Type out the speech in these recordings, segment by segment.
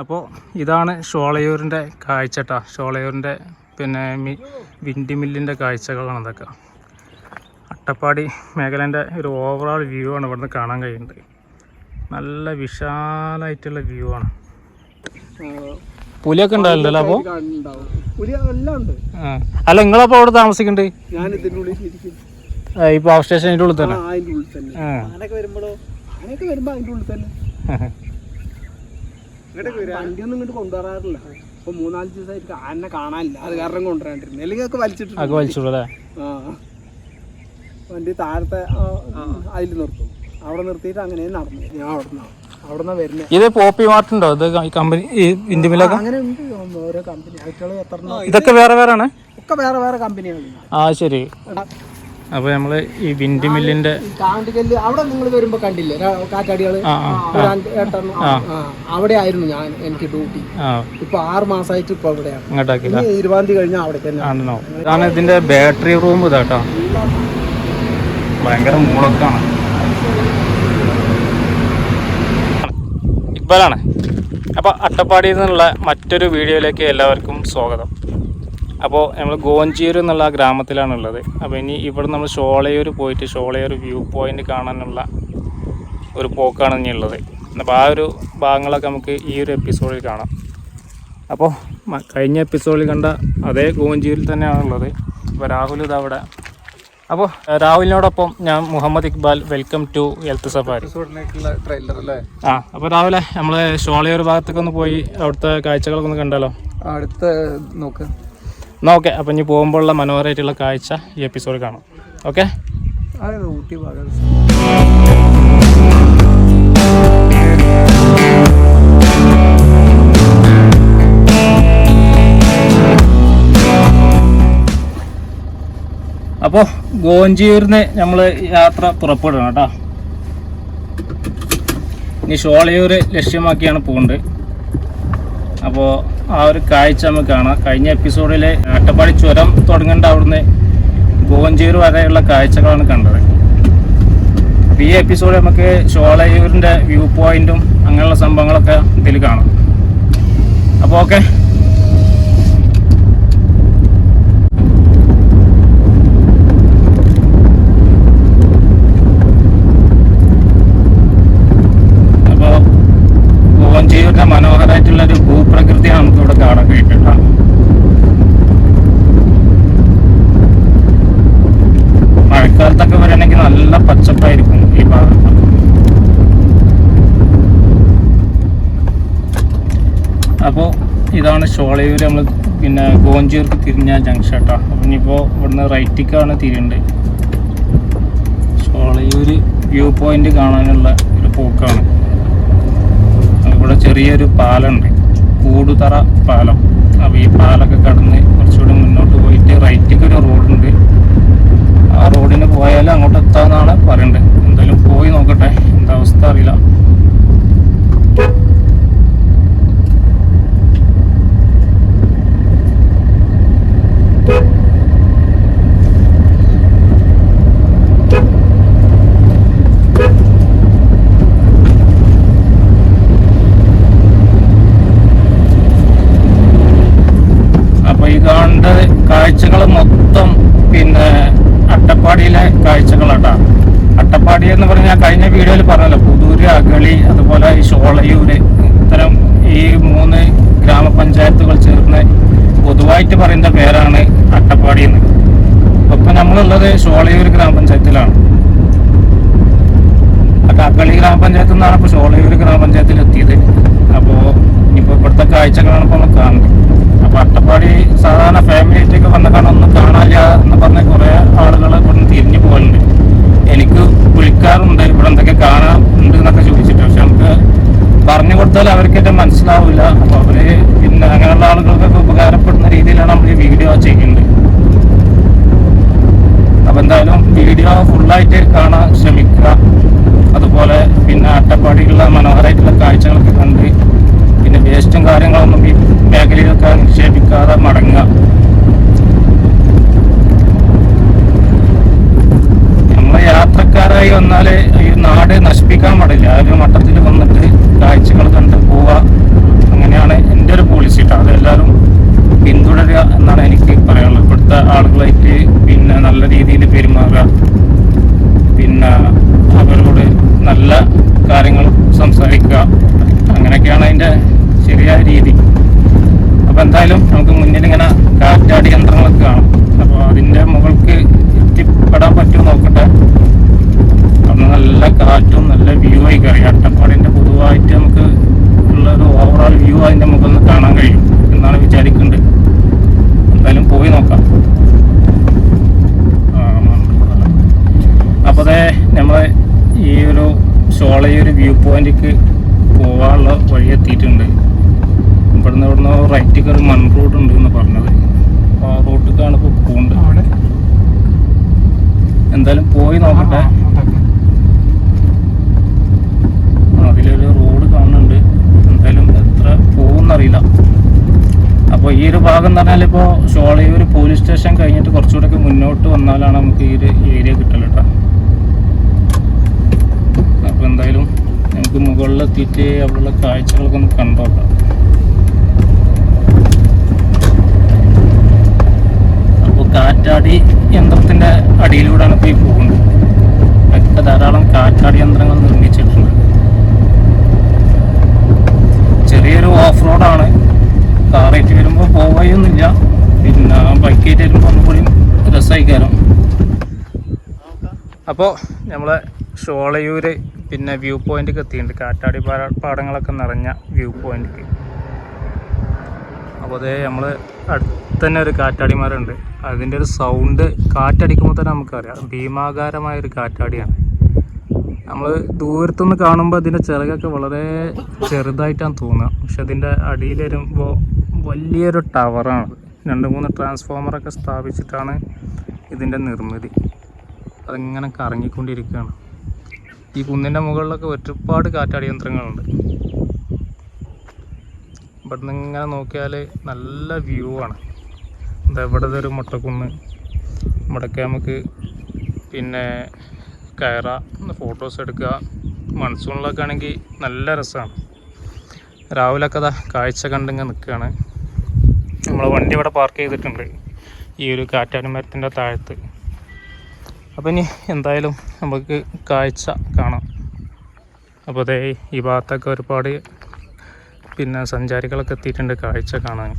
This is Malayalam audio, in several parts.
അപ്പോൾ ഇതാണ് ഷോളയൂരിന്റെ കാഴ്ചട്ടാ. ഷോളയൂരിന്റെ പിന്നെ മി വിൻഡി മില്ലിന്റെ കാഴ്ചകളാണ് ഇതൊക്കെ. അട്ടപ്പാടി മേഖലേന്റെ ഒരു ഓവറോൾ വ്യൂ ആണ് ഇവിടുന്ന് കാണാൻ കഴിയുന്നത്. നല്ല വിശാലമായിട്ടുള്ള വ്യൂ ആണ്. പുലിയൊക്കെ ഉണ്ടാവില്ലല്ലോ അപ്പോൾ അല്ല നിങ്ങളപ്പോൾ അവിടെ താമസിക്കുന്നുണ്ട് ഞാൻ പവർ സ്റ്റേഷന്റെ ഉള്ളിൽ തന്നെ. ആ. ആനൊക്കെ വരുമ്പോഴോ ആനയൊക്കെ വരുമ്പോൾ അതിന്റെ ഉള്ളിൽ തന്നെ വണ്ടിയൊന്നും ഇങ്ങോട്ട് കൊണ്ടുവരാറില്ല. ഇപ്പൊ മൂന്നാൽ ദിവസമായിട്ട് ആനെ കാണാനില്ല. അത് കാരണം കൊണ്ടുവരാണ്ടിരുന്നു. അല്ലെങ്കിൽ ഒക്കെ വലിച്ചിട്ടുണ്ട് വലിച്ചോളൂ ആ. വണ്ടി താഴത്തെ അതിൽ നിർത്തും. അവിടെ നിർത്തിയിട്ട് അങ്ങനെ നടന്നു. ഞാൻ അവിടെ നിന്നാണ് വരുന്നത് ഇത് പോപ്പി മാർട്ട് ഉണ്ടോ? ഇത് കമ്പനി മില്ലൊക്കെ അങ്ങനെ ഉണ്ട്. ഓരോ കമ്പനി ഇതൊക്കെ വേറെ വേറെ ആണ്? ഒക്കെ വേറെ വേറെ കമ്പനിയാണ് ആ ശരി. അപ്പോൾ നമ്മൾ ഈ വിൻഡ് മില്ലിന്റെ കാണ്ടിക്കല്ല് അവിടെ നിങ്ങൾ വരുമ്പോ കണ്ടില്ലേ? ആ, അവിടെ ആയിരുന്നു ഞാൻ എനിക്ക് ഡ്യൂട്ടി. ഇപ്പൊ ആറ് മാസമായിട്ട് ഇപ്പൊ അവിടെയാണ്. ഇങ്ങോട്ടാക്കില്ല ഇനി ഇരുപതാം തീയതി കഴിഞ്ഞാൽ അവിടെ തന്നെ. ആണോ ഇതാണ് ഇതിന്റെ ബാറ്ററി റൂം ഇതാട്ടോ ഭയങ്കര മൂളക്കാണ്. ഇക്ബാലാണ് അപ്പോൾ അട്ടപ്പാടിയിൽ നിന്നുള്ള മറ്റൊരു വീഡിയോയിലേക്ക് എല്ലാവർക്കും സ്വാഗതം. അപ്പോൾ നമ്മൾ ഗോഞ്ചിയൂർ എന്നുള്ള ആ ഗ്രാമത്തിലാണുള്ളത്. അപ്പോൾ ഇനി ഇവിടെ നമ്മൾ ഷോളയൂർ പോയിട്ട് ഷോളയൂർ വ്യൂ പോയിന്റ് കാണാനുള്ള ഒരു പോക്കാണ് ഇനി ഉള്ളത്. അപ്പോൾ ആ ഒരു ഭാഗങ്ങളൊക്കെ നമുക്ക് ഈ ഒരു എപ്പിസോഡിൽ കാണാം. അപ്പോൾ കഴിഞ്ഞ എപ്പിസോഡിൽ കണ്ട അതേ ഗോഞ്ചിയൂരിൽ തന്നെയാണുള്ളത്. അപ്പോൾ രാഹുൽ ഇത് അവിടെ. അപ്പോൾ രാഹുലിനോടൊപ്പം ഞാൻ Muhammad Iqbal welcome to health safari trailer അല്ലേ? ആ അപ്പോൾ രാവിലെ നമ്മൾ ഷോളയൂർ ഭാഗത്തൊക്കെ ഒന്ന് പോയി അവിടുത്തെ കാഴ്ചകളൊക്കെ ഒന്ന് കണ്ടാലോ? അടുത്ത നോക്ക്. എന്നാൽ ഓക്കെ അപ്പം ഇനി പോകുമ്പോഴുള്ള മനോഹരമായിട്ടുള്ള കാഴ്ച ഈ എപ്പിസോഡ് കാണാം. ഓക്കെ ഊട്ടി അപ്പോൾ ഗോഞ്ചിയൂരിന്ന് നമ്മൾ യാത്ര പുറപ്പെടണം കേട്ടോ. ഇനി ഷോളയൂർ ലക്ഷ്യമാക്കിയാണ് പോകുന്നത് അപ്പോൾ ആ ഒരു കാഴ്ച നമുക്ക് കാണാം. കഴിഞ്ഞ എപ്പിസോഡിലെ അട്ടപ്പാടി ചുരം തുടങ്ങേണ്ട അവിടുന്ന് ഗോവഞ്ചേർ വരെയുള്ള കാഴ്ചകളാണ് കണ്ടത്. അപ്പോൾ ഈ എപ്പിസോഡ് നമുക്ക് ഷോളയൂരിന്റെ വ്യൂ പോയിന്റും അങ്ങനെയുള്ള സംഭവങ്ങളൊക്കെ ഇതിൽ കാണാം. അപ്പോൾ ഓക്കെ അപ്പോൾ ഗോവഞ്ചിയുടെ മനോഹരമായിട്ടുള്ള ഒരു ഭൂപ്രകൃതിയാണ് നമുക്ക് ഇവിടെ കാണാൻ കഴിയുന്നുണ്ട് മഴക്കാലത്തൊക്കെ വരണമെങ്കിൽ നല്ല പച്ചപ്പായിരിക്കും ഈ ഭാഗത്ത് അപ്പോൾ ഷോളയൂർ നമ്മൾ പിന്നെ ഗോഞ്ചൂർക്ക് തിരിഞ്ഞ ജംഗ്ഷൻ കേട്ടോ അപ്പം ഇനിയിപ്പോൾ ഇവിടുന്ന് റൈറ്റിക്കാണ് തിരിയുണ്ട്. ചോളയൂർ വ്യൂ പോയിന്റ് കാണാനുള്ള ഒരു പോക്കാണ്. ഇവിടെ ചെറിയൊരു പാലമുണ്ട് കൂടുതറ പാലം. അപ്പോൾ ഈ പാലൊക്കെ കടന്ന് കുറച്ചുകൂടി മുന്നോട്ട് പോയിട്ട് റൈറ്റിക്ക് ഒരു റോഡുണ്ട്. ആ റോഡിന് പോയാൽ അങ്ങോട്ട് എത്താമെന്നാണ് പറയുന്നത് എന്തായാലും പോയി നോക്കട്ടെ എന്താ അവസ്ഥ അറിയില്ല അപ്പൊ ഈ കാണേണ്ട കാഴ്ചകൾ മൊത്തം പിന്നെ അട്ടപ്പാടിയിലെ കാഴ്ചകളാട്ടാ അട്ടപ്പാടി എന്ന് പറഞ്ഞാൽ കഴിഞ്ഞ വീഡിയോയിൽ പറഞ്ഞല്ലോ പുതൂര് അഗളി അതുപോലെ ഈ ഷോളയൂര് ഇത്തരം ഈ മൂന്ന് ഗ്രാമപഞ്ചായത്തുകൾ ചേർന്ന് പൊതുവായിട്ട് പറയുന്ന പേരാണ് അട്ടപ്പാടി എന്ന് ഇപ്പൊ നമ്മളുള്ളത് ഷോളയൂർ ഗ്രാമപഞ്ചായത്തിലാണ്. കാക്കളി ഗ്രാമപഞ്ചായത്തിൽ നിന്നാണ് ഇപ്പോൾ ഷോളയൂർ ഗ്രാമപഞ്ചായത്തിൽ എത്തിയത് അപ്പോൾ ഇനിയിപ്പോൾ ഇവിടുത്തെ കാഴ്ചകളാണ് ഇപ്പോൾ നമ്മൾ കാണുന്നത്. അപ്പോൾ അട്ടപ്പാടി സാധാരണ ഫാമിലി ആയിട്ടൊക്കെ വന്ന കാണാൻ ഒന്നും കാണാനില്ല എന്ന് പറഞ്ഞ കുറേ ആളുകൾ ഇവിടെ തിരിഞ്ഞു പോകലുണ്ട്. എനിക്ക് വിളിക്കാറുണ്ട് ഇവിടെ എന്തൊക്കെ കാണാൻ ഉണ്ട് എന്നൊക്കെ ചോദിച്ചിട്ട്. പക്ഷെ നമുക്ക് പറഞ്ഞു കൊടുത്താൽ അവർക്കൊക്കെ മനസ്സിലാവില്ല. അപ്പോൾ അവർ പിന്നെ അങ്ങനെയുള്ള ആളുകൾക്കൊക്കെ ഉപകാരപ്പെടുന്ന രീതിയിലാണ് നമ്മൾ ഈ വീഡിയോ ചെയ്യുന്നത്. അപ്പോൾ എന്തായാലും വീഡിയോ ഫുള്ളായിട്ട് കാണാൻ ശ്രമിക്കുക. അതുപോലെ പിന്നെ അട്ടപ്പാടിയിലുള്ള മനോഹരമായിട്ടുള്ള കാഴ്ചകളൊക്കെ കണ്ട് പിന്നെ വേസ്റ്റും കാര്യങ്ങളൊന്നും ഈ മേഖലയിലൊക്കെ നിക്ഷേപിക്കാതെ മടങ്ങുക. നമ്മളെ യാത്രക്കാരായി വന്നാൽ ഈ നാട് നശിപ്പിക്കാൻ പാടില്ല. ആ ഒരു മട്ടത്തിൽ വന്നിട്ട് കാഴ്ചകൾ കണ്ട് പോവുക. അങ്ങനെയാണ് എന്റെ ഒരു പോളിസി കേട്ടോ അതെല്ലാവരും പിന്തുടരുക എന്നാണ് എനിക്ക് പറയാനുള്ളത്. ഇവിടുത്തെ ആളുകളായിട്ട് പിന്നെ നല്ല രീതിയിൽ പെരുമാറുക. പിന്നെ അവരോട് നല്ല കാര്യങ്ങൾ സംസാരിക്കുക. അങ്ങനെയൊക്കെയാണ് അതിന്റെ ശരിയായ രീതി. അപ്പോൾ എന്തായാലും നമുക്ക് മുന്നിൽ ഇങ്ങനെ കാറ്റാടി യന്ത്രങ്ങളൊക്കെ കാണും. അപ്പോൾ അതിന്റെ മുകൾക്ക് എത്തിപ്പെടാൻ പറ്റുമോ നോക്കട്ടെ. അന്ന് നല്ല കാറ്റും നല്ല വ്യൂ ആയി കറി അട്ടപ്പാടിന്റെ പൊതുവായിട്ട് നമുക്ക് ഉള്ളൊരു ഓവറോൾ വ്യൂ അതിന്റെ മുകളിൽ നിന്ന് കാണാൻ കഴിയും എന്നാണ് വിചാരിക്കുന്നത് എന്തായാലും പോയി നോക്കാം. അപ്പോൾ അതേ നമ്മൾ ഈ ഒരു ഷോളയൊരു വ്യൂ പോയിന്റിക്ക് പോകാനുള്ള വഴി എത്തിയിട്ടുണ്ട്. ഇവിടുന്ന് ഇവിടുന്ന് റൈറ്റിക്ക് ഒരു മൺ റോഡ് ഉണ്ട് എന്ന് പറഞ്ഞത്. അപ്പോൾ ആ റോട്ടിക്കാണ് ഇപ്പോൾ പോകുന്നത് എന്തായാലും പോയി നോക്കട്ടെ. അതിലൊരു റോഡ് കാണുന്നുണ്ട്. എന്തായാലും എത്ര പോകുന്നറിയില്ല അപ്പോൾ ഈ ഒരു ഭാഗം എന്ന് പറഞ്ഞാൽ ഇപ്പോൾ ഷോളയൂർ പോലീസ് സ്റ്റേഷൻ കഴിഞ്ഞിട്ട് കുറച്ചുകൂടെ മുന്നോട്ട് വന്നാലാണ് നമുക്ക് ഈ ഒരു ഏരിയ കിട്ടൽ കേട്ടോ എന്തായാലും നമുക്ക് മുകളിലെത്തിയിട്ട് അവിടെയുള്ള കാഴ്ചകളൊക്കെ ഒന്ന് കണ്ടോക്കാം അപ്പോൾ കാറ്റാടി യന്ത്രത്തിന്റെ അടിയിലൂടെയാണ് ഇപ്പോൾ ഈ പോകുന്നത്. ഒക്കെ ധാരാളം കാറ്റാടി യന്ത്രങ്ങൾ നിർമ്മിച്ചിട്ടുണ്ട്. ചെറിയൊരു ഓഫ് റോഡാണ് കാറേറ്റ് വരുമ്പോൾ പോവുകയൊന്നുമില്ല പിന്നെ ബൈക്കേറ്റ് വരുമ്പോൾ ഒന്നുകൂടി രസമായിക്കാരം അപ്പോൾ നമ്മളെ ഷോളയൂര് പിന്നെ വ്യൂ പോയിന്റിലേക്ക് എത്തിയിട്ടുണ്ട് കാറ്റാടി പാട- പാടങ്ങളൊക്കെ നിറഞ്ഞ വ്യൂ പോയിന്റിക്ക് അപ്പോൾ അതേ നമ്മൾ അടുത്ത് തന്നെ ഒരു കാറ്റാടിമാരുണ്ട് അതിന്റെ ഒരു സൗണ്ട് കാറ്റടിക്കുമ്പോൾ തന്നെ നമുക്കറിയാം. ഭീമാകാരമായ ഒരു കാറ്റാടിയാണ്. നമ്മൾ ദൂരത്തുനിന്ന് കാണുമ്പോൾ അതിന്റെ ചിറകൊക്കെ വളരെ ചെറുതായിട്ടാണ് തോന്നുക. പക്ഷെ അതിന്റെ അടിയിൽ വരുമ്പോൾ വലിയൊരു ടവറാണ്. രണ്ട് മൂന്ന് ട്രാൻസ്ഫോമറൊക്കെ സ്ഥാപിച്ചിട്ടാണ് ഇതിന്റെ നിർമ്മിതി. അതിങ്ങനെ കറങ്ങിക്കൊണ്ടിരിക്കുകയാണ്. ഈ കുന്നിന്റെ മുകളിലൊക്കെ ഒരുപാട് കാറ്റാടി യന്ത്രങ്ങളുണ്ട്. ഇവിടുന്ന് ഇങ്ങനെ നോക്കിയാൽ നല്ല വ്യൂ ആണ്. എന്താ ഇവിടെ ഒരു മുട്ടക്കുന്ന്. ഇവിടെയൊക്കെ നമുക്ക് പിന്നെ കയറാം ഫോട്ടോസ് എടുക്കുക. മൺസൂണിലൊക്കെ ആണെങ്കിൽ നല്ല രസമാണ് രാവിലൊക്കെ അതാ കാഴ്ച കണ്ടിങ്ങനെ നിൽക്കുകയാണ് നമ്മൾ വണ്ടി ഇവിടെ പാർക്ക് ചെയ്തിട്ടുണ്ട്. ഈ ഒരു കാറ്റാടി മരത്തിന്റെ താഴത്ത്. അപ്പോൾ ഇനി എന്തായാലും നമുക്ക് കാഴ്ച കാണാം. അപ്പോൾ അതേ ഈ ഭാഗത്തൊക്കെ ഒരുപാട് പിന്നെ സഞ്ചാരികളൊക്കെ എത്തിയിട്ടുണ്ട് കാഴ്ച കാണാൻ.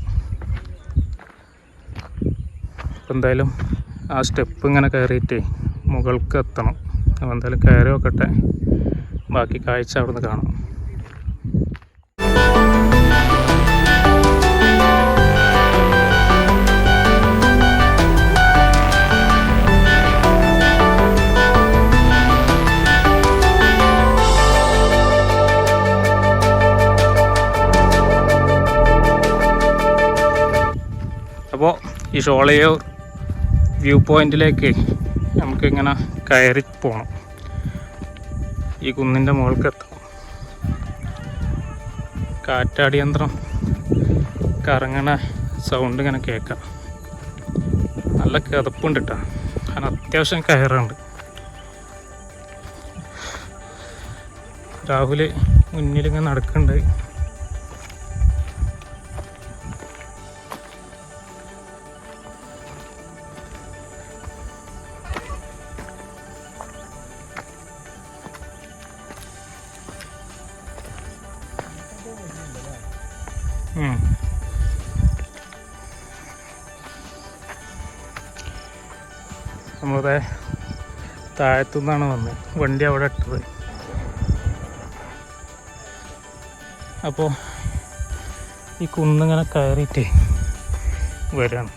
അപ്പോൾ എന്തായാലും ആ സ്റ്റെപ്പ് ഇങ്ങനെ കയറിയിട്ട് മുകൾക്ക് എത്തണം. അപ്പോൾ എന്തായാലും കയറി നോക്കട്ടെ ബാക്കി കാഴ്ച അവിടുന്ന് കാണാം. അപ്പോൾ ഈ ഷോളയൂർ വ്യൂ പോയിന്റിലേക്ക് നമുക്കിങ്ങനെ കയറി പോകണം ഈ കുന്നിന്റെ മുകൾക്ക് എത്തണം. കാറ്റാടിയന്ത്രം കറങ്ങണ സൗണ്ട് ഇങ്ങനെ കേൾക്കാം. നല്ല കിതപ്പുണ്ട് കേട്ടോ കാരണം അത്യാവശ്യം കയറുണ്ട് രാഹുൽ മുന്നിലിങ്ങനെ നടക്കുന്നുണ്ട്. താഴത്തുനിന്നാണ് വന്നത്. വണ്ടി അവിടെ ഇട്ടത്. അപ്പോൾ ഈ കുന്നിങ്ങനെ കയറിയിട്ട് വരാണ്.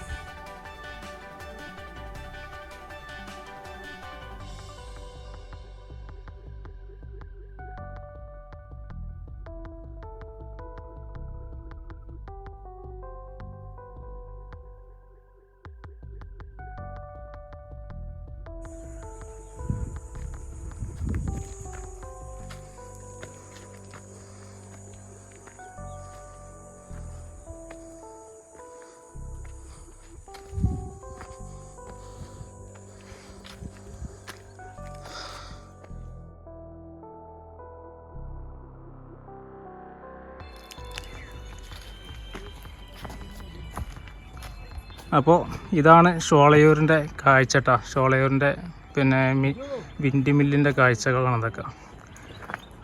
അപ്പോൾ ഇതാണ് ഷോളയൂരിന്റെ കാഴ്ച കേട്ടോ ഷോളയൂരിന്റെ പിന്നെ വിൻഡ് മില്ലിന്റെ കാഴ്ചകളാണ് ഇതൊക്കെ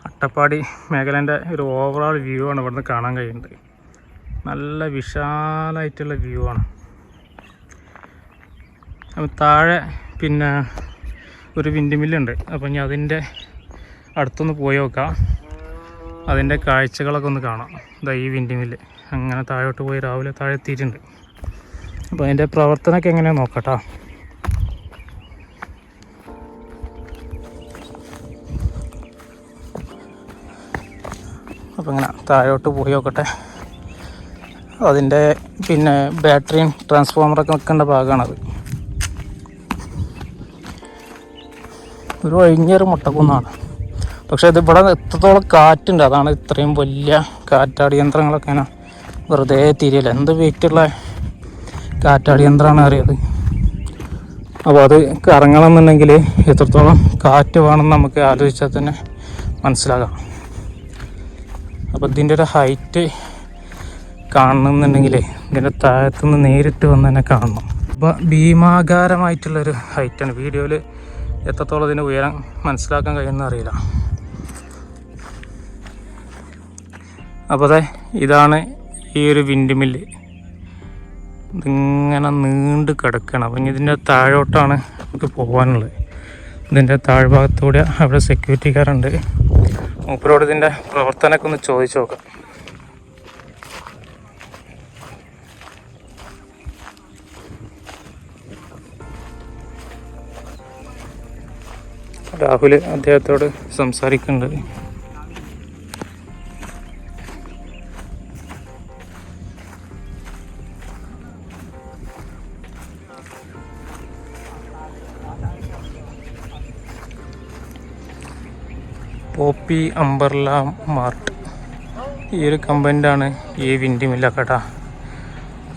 അട്ടപ്പാടി മേഖലേന്റെ ഒരു ഓവറോൾ വ്യൂ ആണ് ഇവിടുന്ന് കാണാൻ കഴിയുന്നത്. നല്ല വിശാലമായിട്ടുള്ള വ്യൂ ആണ്. അപ്പം താഴെ പിന്നെ ഒരു വിൻഡ് മില്ലുണ്ട് അപ്പം ഇനി അതിന്റെ അടുത്തൊന്ന് പോയി നോക്കാം. അതിന്റെ കാഴ്ചകളൊക്കെ ഒന്ന് കാണാം. ഇതാ ഈ വിൻഡ് മില്ല്. അങ്ങനെ താഴോട്ട് പോയി രാവിലെ താഴെ എത്തിയിട്ടുണ്ട്. അപ്പോൾ അതിന്റെ പ്രവർത്തനമൊക്കെ എങ്ങനെയാണ് നോക്കട്ടോ? അപ്പോൾ ഇങ്ങനെ താഴോട്ട് പോയി നോക്കട്ടെ. അതിന്റെ പിന്നെ ബാറ്ററിയും ട്രാൻസ്ഫോമറൊക്കെ നിൽക്കേണ്ട ഭാഗമാണത് ഒരു ഒഴിഞ്ഞൊരു മുട്ടക്കുന്നാണ്. പക്ഷേ ഇത് എത്രത്തോളം കാറ്റുണ്ട് അതാണ് ഇത്രയും വലിയ കാറ്റാടി യന്ത്രങ്ങളൊക്കെ വെറുതെ തിരിയില്ല എന്ത് വെയിറ്റുള്ള കാറ്റാടി യന്ത്രമാണ് അറിയത് അപ്പോൾ അത് കറങ്ങണമെന്നുണ്ടെങ്കിൽ എത്രത്തോളം കാറ്റ് വേണമെന്ന് നമുക്ക് ആലോചിച്ചാൽ തന്നെ മനസ്സിലാകാം. അപ്പോൾ ഇതിന്റെ ഒരു ഹൈറ്റ് കാണണമെന്നുണ്ടെങ്കിൽ ഇതിന്റെ താഴത്തുനിന്ന് നേരിട്ട് വന്ന് തന്നെ കാണണം. അപ്പോൾ ഭീമാകാരമായിട്ടുള്ളൊരു ഹൈറ്റാണ് വീഡിയോയിൽ എത്രത്തോളം ഇതിന്റെ ഉയരം മനസ്സിലാക്കാൻ കഴിയുമെന്ന് അറിയില്ല. അപ്പോൾ അതെ ഇതാണ് ഈ ഒരു വിൻഡ് മില്ല് ഇതിങ്ങനെ നീണ്ട് കിടക്കണം. അപ്പം ഇതിന്റെ താഴോട്ടാണ് നമുക്ക് പോകാനുള്ളത് ഇതിന്റെ താഴ്ഭാഗത്തൂടെ അവിടെ സെക്യൂരിറ്റിക്കാരുണ്ട് മൂപ്പരോട് ഇതിന്റെ പ്രവർത്തനമൊക്കെ ഒന്ന് ചോദിച്ചു നോക്കാം. രാഹുൽ അദ്ദേഹത്തോട് സംസാരിക്കുന്നുണ്ട്. പോപ്പി അംബർല മാർട്ട് ഈ ഒരു കമ്പനിന്റാണ് ഈ വിൻഡ് മില്ലൊക്കെ കേട്ടോ.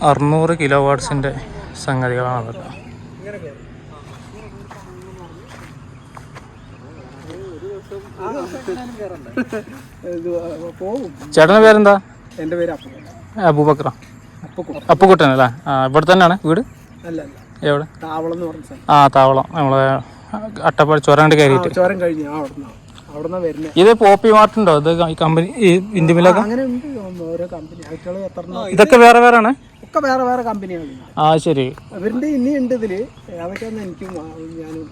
അറുന്നൂറ് കിലോ വാട്ട്സിന്റെ സംഗതികളാണ് അതൊക്കെ ചേട്ടന്റെ പേരെന്താ? എന്റെ പേര് അബൂബക്ര അപ്പക്കും അപ്പുക്കുട്ടൻ. അല്ലേ? ആ ഇവിടെ തന്നെയാണ് വീട്? എവിടെ? താവളം ആ താവളം. നമ്മളെ അട്ടപ്പാടി ചൊരാണ്ട് കയറിയിട്ട്. ചുരം കഴിഞ്ഞു. അവിടുന്ന് അവിടുന്ന് വരുന്നത് ഇത് പോപ്പി മാർട്ടുണ്ടോ ഇത് ഈ കമ്പനി ഈ വിൻഡ് അങ്ങനെ ഉണ്ട് ഓരോ കമ്പനി ആയിട്ടുള്ള എത്ര ഇതൊക്കെ വേറെ വേറെ ആണ് ഒക്കെ വേറെ വേറെ കമ്പനിയാണ് ആ ശരി. ഇവരുടെ ഇനി ഉണ്ട് ഇതിൽ. എനിക്കും ഞാനും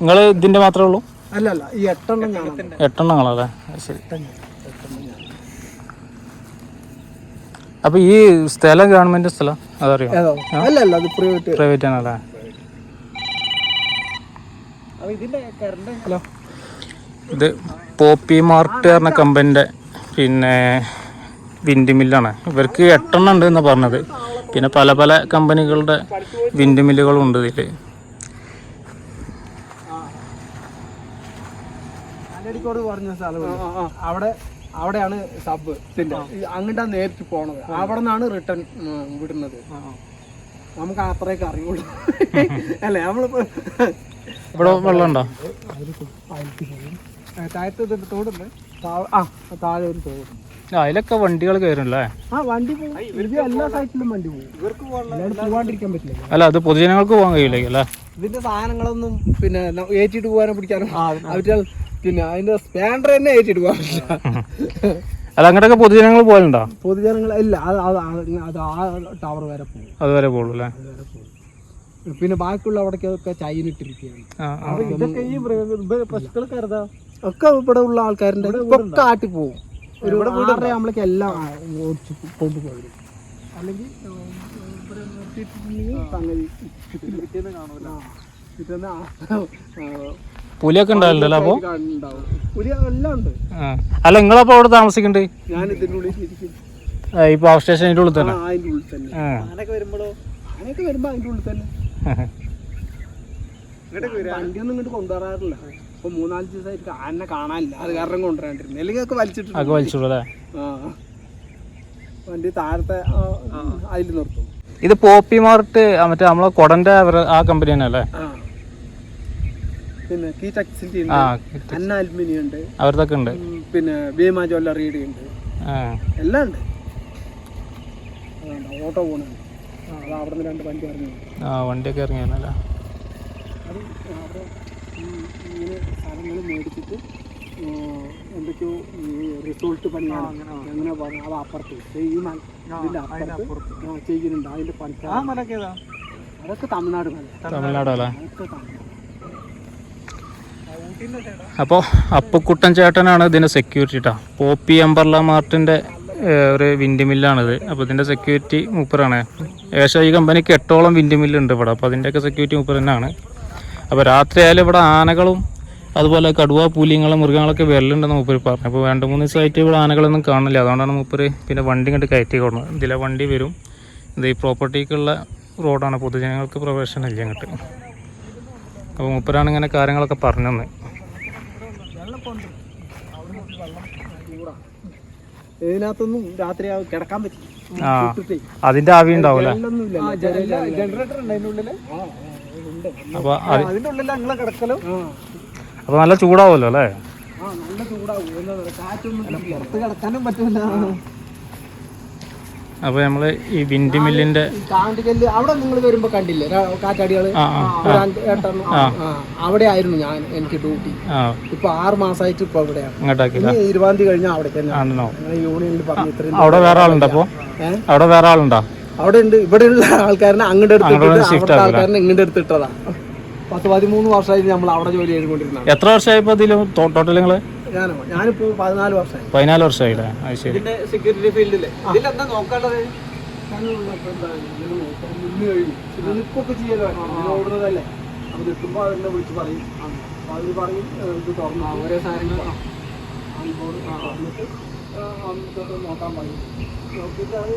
നിങ്ങൾ ഇതിന്റെ മാത്രമേ ഉള്ളൂ? അല്ല അല്ല ഈ എട്ടെണ്ണം ഞാൻ എട്ടെണ്ണങ്ങളല്ലേ ശരി. അപ്പോൾ ഈ സ്ഥലം ഗവൺമെന്റ് സ്ഥലം അതറിയോ? അല്ല അല്ല അത് പ്രൈവറ്റ് പ്രൈവറ്റ് ആണല്ലേ? ഹലോ. ഇത് പോപ്പി മാർട്ട് പറഞ്ഞ കമ്പനിന്റെ പിന്നെ വിൻഡ് മില്ലാണ് ഇവർക്ക് എട്ടെണ്ണം ഉണ്ട് എന്നാണ് പറഞ്ഞത്. പിന്നെ പല പല കമ്പനികളുടെ വിൻഡ് മില്ലുകളും ഉണ്ട് ഇതിൽ ആലടിക്കോട് പറഞ്ഞ സ്ഥലം അവിടെ അവിടെയാണ് സബ് അങ്ങോട്ടാ നേരിട്ട് പോണത്. അവിടെ നിന്നാണ് റിട്ടേൺ വിടുന്നത്. നമുക്ക് അത്രയൊക്കെ അറിയുള്ളൂ അല്ലേ? നമ്മളിപ്പോ ഇവിടെ വെള്ളം ഉണ്ടോ താഴത്ത് തോടുണ്ട് ആ താഴെ ഒരു തോടുണ്ട് അതിലൊക്കെ വണ്ടികൾ പോകാണ്ടിരിക്കാൻ അല്ല അത് പൊതുജനങ്ങൾക്ക് പോകാൻ കഴിയില്ല അല്ലേ? ഇതിന്റെ സാധനങ്ങളൊന്നും പിന്നെ ഏറ്റിട്ട് പോകാനോ പിടിക്കാനോ അവറ്റാൽ പിന്നെ അതിന്റെ സ്പാൻഡർ തന്നെ ഏറ്റിട്ട് പോകാൻ അല്ല അങ്ങോട്ടൊക്കെ പൊതുജനങ്ങൾ പോകലുണ്ടോ? പൊതുജനങ്ങൾ ഇല്ല അത് അത് ആ- ടവർ വരെ പോകും. അതുവരെ പോകുള്ളൂ അല്ലേ? പിന്നെ ബാക്കിയുള്ള അവിടേക്കൊക്കെ ചൈന ഇട്ടിരിക്കുകയാണ് ആ ആ. ഒക്കെ ഇവിടെ ഉള്ള ആൾക്കാരുടെ ഒക്കെ ആട്ടി പോകും ഇവിടെ വീട് ആകുമ്പോഴേക്ക് എല്ലാം ഓടിച്ച് കൊണ്ടുപോകും അല്ലെങ്കിൽ പുലിയൊക്കെ ഉണ്ടാവില്ലല്ലോ അല്ല നിങ്ങളപ്പോ അവിടെ താമസിക്കണ്ടേ? ഞാൻ ഇതിന്റെ ഉള്ളിൽ ഈ പവർ സ്റ്റേഷന്റെ ഉള്ളിൽ ആ, തന്നെ അതിന്റെ ഉള്ളിൽ തന്നെ. ആനൊക്കെ വരുമ്പോഴോ? ആനയൊക്കെ വരുമ്പോ അതിന്റെ ഉള്ളിൽ തന്നെ. വണ്ടിയൊന്നും ഇങ്ങോട്ട് കൊണ്ടുവരാറില്ല. ഇപ്പൊ മൂന്നാൽ ദിവസമായിട്ട് ആനെ കാണാനില്ല. അത് കാരണം കൊണ്ടുവരാണ്ടിരുന്നു. അല്ലെങ്കിൽ ഒക്കെ വലിച്ചിട്ടുണ്ട് ആ. വണ്ടി താഴത്തെ അതിൽ നിർത്തും. ഇത് പോപ്പി മാർട്ട് മറ്റേ നമ്മളെ കൊടന്റെ ആ കമ്പനി തന്നെ അല്ലേ? ആ. പിന്നെ കീ ടെക്സിറ്റി ഉണ്ട്. അന്ന അലുമിനിയം ഉണ്ട്. അവരതൊക്കെ ഉണ്ട്. പിന്നെ ഭീമ ജ്വല്ലറിയുടെ ഉണ്ട്. ആ. എല്ലാം ഉണ്ട്. ഓട്ടോ പോണുണ്ട് ആ വണ്ടിയൊക്കെ ഏഹ്, എന്തൊക്കെയോ റിസോർട്ട് പണിയാണ്. അങ്ങനെ പറഞ്ഞു അത് അപ്പുറത്ത്. ഇതിന്റെ ചെയ്യുന്നുണ്ട്. അതിന്റെ പണിക്കാർ അതൊക്കെ തമിഴ്നാട് തമിഴ്നാടല്ലേ? അപ്പോൾ അപ്പക്കുട്ടൻ ചേട്ടനാണ് ഇതിന്റെ സെക്യൂരിറ്റി കേട്ടോ പോപ്പി അമ്പർല മാർട്ടിന്റെ ഒരു വിൻഡ് മില്ലാണിത്. അപ്പോൾ ഇതിന്റെ സെക്യൂരിറ്റി മൂപ്പറാണ്. ഏകദേശം ഈ കമ്പനിക്ക് എട്ടോളം വിൻഡ് മില്ലുണ്ട് ഇവിടെ. അപ്പോൾ അതിന്റെയൊക്കെ സെക്യൂരിറ്റി മൂപ്പർ തന്നെയാണ് അപ്പോൾ രാത്രി ആയാലും ഇവിടെ ആനകളും അതുപോലെ കടുവ പുലിങ്ങളും മൃഗങ്ങളൊക്കെ വരലുണ്ടെന്ന് മൂപ്പർ പറഞ്ഞു അപ്പോൾ രണ്ട് മൂന്ന് ദിവസമായിട്ട് ഇവിടെ ആനകളൊന്നും കാണില്ല അതുകൊണ്ടാണ് മൂപ്പർ പിന്നെ വണ്ടി ഇങ്ങോട്ട് കയറ്റി കൊടുക്കുന്നത് ഇതിലെ വണ്ടി വരും. ഇത് ഈ പ്രോപ്പർട്ടിക്കുള്ള റോഡാണ്. പൊതുജനങ്ങൾക്ക് പ്രവേശനമില്ല ഇങ്ങോട്ട്. അപ്പോൾ മൂപ്പരാണ് ഇങ്ങനെ കാര്യങ്ങളൊക്കെ പറഞ്ഞു തന്നെ ഇതിനകത്തൊന്നും രാത്രി കിടക്കാൻ പറ്റി. അതിന്റെ ആവി ഉണ്ടാവൂല. ജനറേറ്റർ ഉണ്ട് അതിന്റെ ഉള്ളിൽ. അപ്പൊ അത് അതിന്റെ ഉള്ളിൽ നിങ്ങളെ കിടക്കലും. അപ്പൊ നല്ല ചൂടാവല്ലോ അല്ലേ? നല്ല ചൂടാവും. കാറ്റൊന്നും പുറത്ത് കിടക്കാനും പറ്റൂല. അപ്പൊ നമ്മൾ ഈ വിൻഡ് മില്ലിന്റെ അവിടെ നിങ്ങൾ വരുമ്പോ കണ്ടില്ലേ? കാറ്റാടികൾ? അവിടെ ആയിരുന്നു ഞാൻ എനിക്ക് ഡ്യൂട്ടി. ഇപ്പൊ ആറ് മാസമായിട്ട് ഇപ്പൊ അവിടെയാണ് ഇരുപതാം തീയതി കഴിഞ്ഞാൽ അവിടെ ആണോ? യൂണിയനിൽ പറഞ്ഞു ഇത്രയും അവിടെ വേറെ ആളുണ്ടോ അപ്പൊ? അവിടെ വേറെ ആളുണ്ടോ? അവിടെ ഉണ്ട്. ഇവിടെ ഉള്ള ആൾക്കാരനെ അങ്ങോട്ട് എടുത്തിട്ട് അവിടുത്തെ ആൾക്കാരനെ ഇങ്ങോട്ട് എടുത്തിട്ടതാ പത്ത് പതിമൂന്ന് വർഷമായിട്ട് നമ്മൾ അവിടെ ജോലി ചെയ്തുകൊണ്ടിരുന്നത് എത്ര വർഷമായിപ്പോ അതിലും ടോട്ടൽ നിങ്ങൾ ഞാനോ ഞാനിപ്പോ പതിനാല് വർഷമായി. പതിനാല് വർഷമായില്ലേ? അത് ശരി. ഇതിന്റെ സെക്യൂരിറ്റി ഫീൽഡിൽ ഇതിലെന്താ നോക്കേണ്ടത് നിൽക്കൊക്കെ ചെയ്യലോ ഓടുന്നതല്ലേ. നിൽക്കുമ്പോ വിളിച്ച് പറയും. അപ്പൊ അവർ പറയും ഏഹ് ഇത് തുറന്നു ഓരോ സാധനങ്ങൾ നോക്കാൻ പറയും. നോക്കിയിട്ട് അത്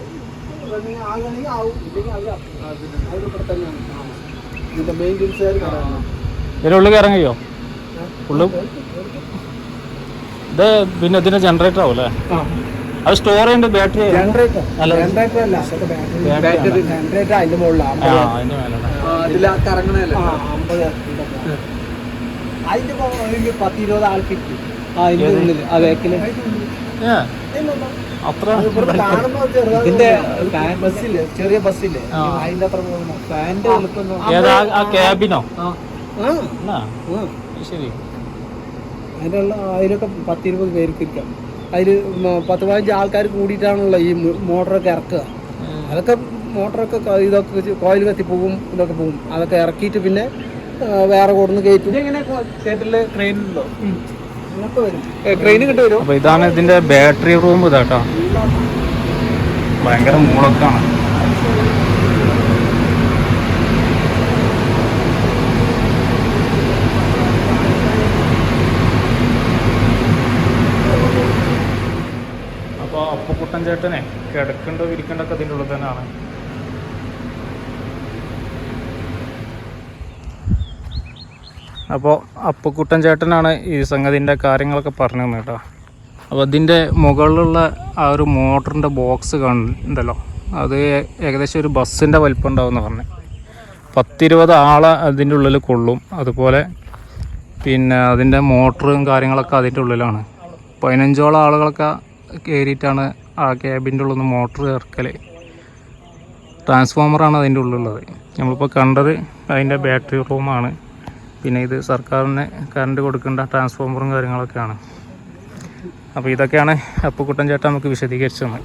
റണ്ണിങ് ആകണമെങ്കിൽ ആവും. ഇല്ലെങ്കിൽ അത് അതിലിവിടെ തന്നെയാണ്. ഇതിന്റെ കയറാൻ ഇറങ്ങിയോ ഉള്ളു ഇത് പിന്നെ ഇതിന്റെ ജനറേറ്റർ ആവും അല്ലേ അത് സ്റ്റോർ ചെയ്യേണ്ട ബാറ്ററി ജനറേറ്റർ അല്ല. ജനറേറ്റർ അല്ല. ബാറ്ററി ജനറേറ്റർ അതിന്റെ മുകളിലാണ് ആ അതിന്റെ മുകളിൽ പത്ത് ഇരുപത് അത്ര ഇതിന്റെ ചെറിയ ബസ്സില്ലേ? അതിന്റെ അത്ര ഏതാ? ആ ക്യാബിനോ ശരി. അതിന്റെ ഉള്ള അതിലൊക്കെ പത്തിരുപത് പേർക്ക് ഇരിക്കാം അതിൽ പത്ത് പതിനഞ്ച് ആൾക്കാർ കൂടിയിട്ടാണല്ലോ ഈ മോട്ടറൊക്കെ ഇറക്കുക. അതൊക്കെ മോട്ടറൊക്കെ ഇതൊക്കെ കോയിൽ കത്തി പോകും ഇതൊക്കെ പോകും. അതൊക്കെ ഇറക്കിയിട്ട് പിന്നെ വേറെ കൂടുന്ന കയറ്റും. ഇതാണ് ഇതിന്റെ ബാറ്ററി റൂം ഇതാട്ടോ. ഭയങ്കര മൂളക്കാണ് അപ്പോൾ അപ്പക്കുട്ടൻ ചേട്ടനെ ഇരിക്കണ്ടൊക്കെ ഇതിന്റെ ഉള്ളിൽ തന്നെയാണ്. അപ്പോൾ അപ്പക്കുട്ടൻ ചേട്ടനാണ് ഈ സംഗതിന്റെ കാര്യങ്ങളൊക്കെ പറഞ്ഞു തന്നെ കേട്ടോ. അപ്പോൾ അതിന്റെ മുകളിലുള്ള ആ ഒരു മോട്ടറിന്റെ ബോക്സ് കണ്ടല്ലോ. അത് ഏകദേശം ഒരു ബസ്സിന്റെ വലിപ്പം ഉണ്ടാവുമെന്ന് പറഞ്ഞു. പത്തിരുപത് ആളെ അതിന്റെ ഉള്ളിൽ കൊള്ളും. അതുപോലെ പിന്നെ അതിന്റെ മോട്ടറും കാര്യങ്ങളൊക്കെ അതിന്റെ ഉള്ളിലാണ്. പതിനഞ്ചോളം ആളുകളൊക്കെ കയറിയിട്ടാണ് ആ ക്യാബിന്റെ ഉള്ളിൽ നിന്ന് മോട്ടർ ഇറക്കൽ ട്രാൻസ്ഫോമറാണ് അതിന്റെ ഉള്ളിലുള്ളത്. നമ്മളിപ്പോൾ കണ്ടത് അതിന്റെ ബാറ്ററി റൂമാണ് പിന്നെ ഇത് സർക്കാരിന് കറണ്ട് കൊടുക്കേണ്ട ട്രാൻസ്ഫോമറും കാര്യങ്ങളൊക്കെയാണ്. അപ്പോൾ ഇതൊക്കെയാണ് അപ്പുക്കുട്ടൻ ചേട്ടൻ നമുക്ക് വിശദീകരിച്ചു തന്നത്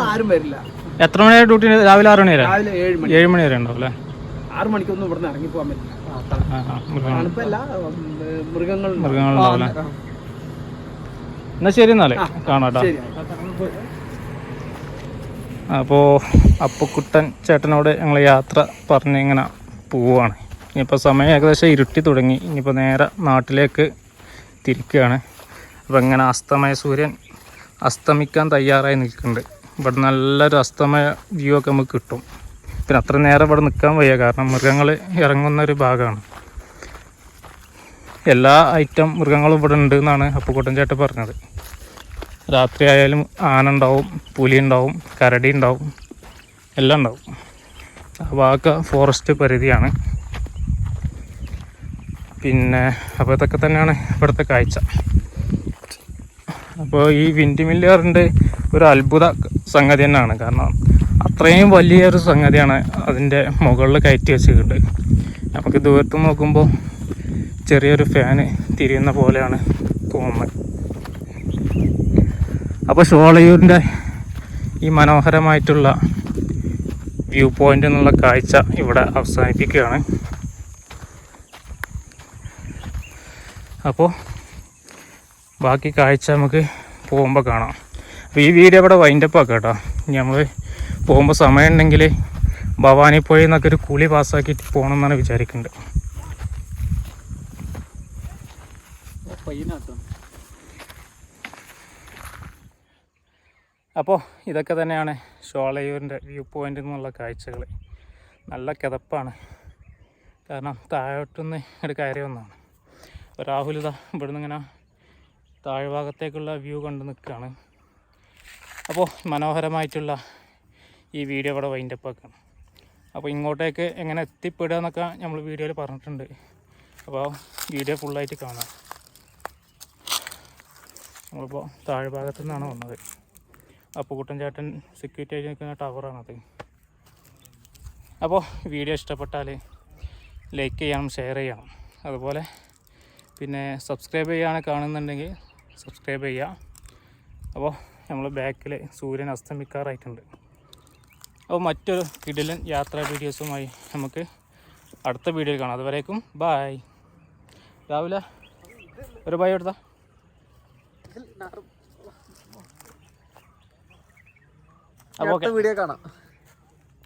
ആരും വരില്ല. എത്ര മണി ഡ്യൂട്ടി രാവിലെ ആറ് മണി വരെ? ഏഴ് മണി. വരെ ഉണ്ടാവും അല്ലേ? ആറ് മണിക്കൊന്നും ഇറങ്ങി പോകാൻ പറ്റില്ല. ആ, ആ, മൃഗങ്ങൾ- തണുപ്പല്ല മൃഗങ്ങൾ മൃഗങ്ങളുണ്ടാവും എന്നാ ശരി എന്നാലേ. കാണാട്ടോ അപ്പോൾ അപ്പുക്കുട്ടൻ ചേട്ടനോട് ഞങ്ങൾ യാത്ര പറഞ്ഞ് ഇങ്ങനെ പോവുകയാണ് ഇനിയിപ്പോൾ സമയം ഏകദേശം ഇരുട്ടി തുടങ്ങി. ഇനിയിപ്പോൾ നേരെ നാട്ടിലേക്ക് തിരിക്കുകയാണ് അപ്പോൾ ഇങ്ങനെ അസ്തമയ സൂര്യൻ അസ്തമിക്കാൻ തയ്യാറായി നിൽക്കുന്നുണ്ട്. ഇവിടെ നല്ലൊരു അസ്തമയ വ്യൂ ഒക്കെ നമുക്ക് കിട്ടും. പിന്നെ അത്ര നേരം ഇവിടെ നിൽക്കാൻ വയ്യ. കാരണം മൃഗങ്ങൾ ഇറങ്ങുന്ന ഒരു ഭാഗമാണ്. എല്ലാ ഐറ്റം മൃഗങ്ങളും ഇവിടെ ഉണ്ട് എന്നാണ് അപ്പുക്കുട്ടൻ ചേട്ടൻ പറഞ്ഞത്. രാത്രി ആയാലും ആന ഉണ്ടാവും പുലി ഉണ്ടാവും. കരടി ഉണ്ടാവും എല്ലാം ഉണ്ടാവും ഭാഗമൊക്കെ ഫോറസ്റ്റ് പരിധിയാണ്. പിന്നെ അപ്പോൾ ഇതൊക്കെ തന്നെയാണ് ഇവിടുത്തെ കാഴ്ച. അപ്പോൾ ഈ വിൻഡ് മില്ലറിന്റെ ഒരു അത്ഭുത സംഗതി തന്നെയാണ്. കാരണം അത്രയും വലിയൊരു സംഗതിയാണ് അതിന്റെ മുകളിൽ കയറ്റി വെച്ചിട്ടുണ്ട്. നമുക്ക് ദൂരത്ത് നോക്കുമ്പോൾ ചെറിയൊരു ഫാന് തിരിയുന്ന പോലെയാണ് പോകുന്നത് അപ്പോൾ ഷോളയൂരിന്റെ ഈ മനോഹരമായിട്ടുള്ള വ്യൂ പോയിന്റ് എന്നുള്ള കാഴ്ച ഇവിടെ അവസാനിപ്പിക്കുകയാണ്. അപ്പോൾ ബാക്കി കാഴ്ച നമുക്ക് പോകുമ്പോൾ കാണാം. അപ്പോൾ ഈ വീഡിയോ ഇവിടെ വൈൻഡപ്പ് ആക്കാം കേട്ടോ. നമ്മൾ പോകുമ്പോൾ സമയം ഉണ്ടെങ്കിൽ ഭവാനി പോയി നിന്നൊക്കെ ഒരു കുളി പാസ്സാക്കിയിട്ട് പോകണം എന്നാണ് വിചാരിക്കുന്നത് അപ്പോൾ ഇതൊക്കെ തന്നെയാണ് ഷോളയൂരിന്റെ വ്യൂ പോയിന്റിൽ നിന്നുള്ള കാഴ്ചകൾ. നല്ല കിതപ്പാണ്. കാരണം താഴോട്ടുനിന്ന് ഇങ്ങോട്ട് കയറി വന്നതാണ്. രാഹുലിത ഇവിടുന്ന് ഇങ്ങനെ താഴ്ഭാഗത്തേക്കുള്ള വ്യൂ കണ്ട് നിൽക്കുകയാണ്. അപ്പോൾ മനോഹരമായിട്ടുള്ള ഈ വീഡിയോ ഇവിടെ വൈൻഡപ്പ് ആക്കണം. അപ്പോൾ ഇങ്ങോട്ടേക്ക് എങ്ങനെ എത്തിപ്പെടുക എന്നൊക്കെ നമ്മൾ വീഡിയോയിൽ പറഞ്ഞിട്ടുണ്ട്. അപ്പോൾ വീഡിയോ ഫുള്ളായിട്ട് കാണാം. നമ്മളിപ്പോൾ താഴ്ഭാഗത്തു നിന്നാണ് വന്നത്. അപ്പുകുട്ടൻ ചേട്ടൻ സെക്യൂരിറ്റി ആയിട്ട് നിൽക്കുന്ന ടവറാണത് അപ്പോൾ വീഡിയോ ഇഷ്ടപ്പെട്ടാൽ ലൈക്ക് ചെയ്യണം ഷെയർ ചെയ്യണം അതുപോലെ പിന്നെ സബ്സ്ക്രൈബ് ചെയ്യാണ് കാണുന്നുണ്ടെങ്കിൽ സബ്സ്ക്രൈബ് ചെയ്യുക അപ്പോൾ നമ്മൾ ബാക്കിൽ സൂര്യൻ അസ്തമിക്കാറായിട്ടുണ്ട് അപ്പോൾ മറ്റൊരു കിടിലൻ യാത്രാ വീഡിയോസുമായി നമുക്ക് അടുത്ത വീഡിയോയിൽ കാണാം അതുവരേക്കും ബായ് രാവിലെ ഒരു ബൈ എടുത്താ അപ്പോൾ ഓക്കെ. വീഡിയോ കാണാം.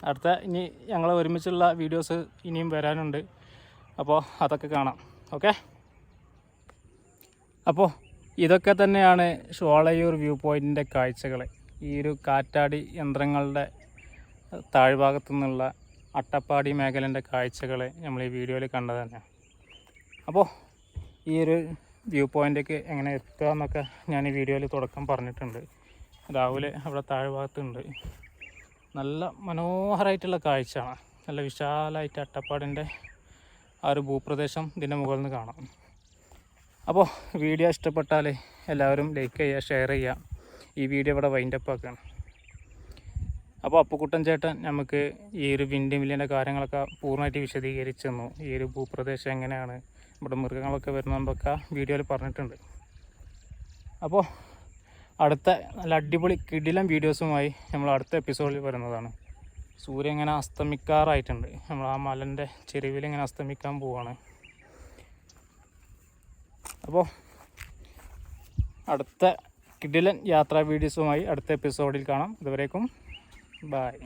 അടുത്ത ഇനി ഞങ്ങൾ ഒരുമിച്ചുള്ള വീഡിയോസ് ഇനിയും വരാനുണ്ട്. അപ്പോൾ അതൊക്കെ കാണാം. ഓക്കെ? അപ്പോൾ ഇതൊക്കെ തന്നെയാണ് ഷോളയൂർ വ്യൂ പോയിന്റിന്റെ കാഴ്ചകൾ ഈ ഒരു കാറ്റാടി യന്ത്രങ്ങളുടെ താഴ്ഭാഗത്തു നിന്നുള്ള അട്ടപ്പാടി മേഖലന്റെ കാഴ്ചകൾ നമ്മൾ ഈ വീഡിയോയിൽ കണ്ടത് തന്നെയാണ് അപ്പോൾ ഈ ഒരു വ്യൂ പോയിന്റേക്ക് എങ്ങനെ എത്തുക എന്നൊക്കെ ഞാൻ ഈ വീഡിയോയിൽ തുടക്കം പറഞ്ഞിട്ടുണ്ട്. രാവിലെ അവിടെ താഴ്ഭാഗത്തുണ്ട്. നല്ല മനോഹരമായിട്ടുള്ള കാഴ്ചയാണ്. നല്ല വിശാലമായിട്ട് അട്ടപ്പാടിന്റെ ആ ഒരു ഭൂപ്രദേശം ഇതിന്റെ മുകളിൽ നിന്ന് കാണാം. അപ്പോൾ വീഡിയോ ഇഷ്ടപ്പെട്ടാൽ എല്ലാവരും ലൈക്ക് ചെയ്യുക ഷെയർ ചെയ്യുക. ഈ വീഡിയോ ഇവിടെ വൈൻഡപ്പ് ആക്കുകയാണ്. അപ്പോൾ അപ്പുക്കുട്ടൻ ചേട്ടൻ നമുക്ക് ഈ ഒരു വിൻഡ് മില്ലിന്റെ കാര്യങ്ങളൊക്കെ പൂർണമായിട്ട് വിശദീകരിച്ചു തന്നു. ഈ ഒരു ഭൂപ്രദേശം എങ്ങനെയാണ് ഇവിടെ മൃഗങ്ങളൊക്കെ വരുന്നതൊക്കെ വീഡിയോയിൽ പറഞ്ഞിട്ടുണ്ട്. അപ്പോൾ അടുത്ത നല്ല അടിപൊളി കിടിലം വീഡിയോസുമായി നമ്മൾ അടുത്ത എപ്പിസോഡിൽ വരുന്നതാണ്. സൂര്യൻ ഇങ്ങനെ അസ്തമിക്കാറായിട്ടുണ്ട്. നമ്മൾ ആ മലന്റെ ചെരുവിൽ ഇങ്ങനെ അസ്തമിക്കാൻ പോവാണ്. അപ്പോൾ അടുത്ത കിടിലൻ യാത്രാ വീഡിയോസുമായി അടുത്ത എപ്പിസോഡിൽ കാണാം. ഇതുവരേക്കും ബായ്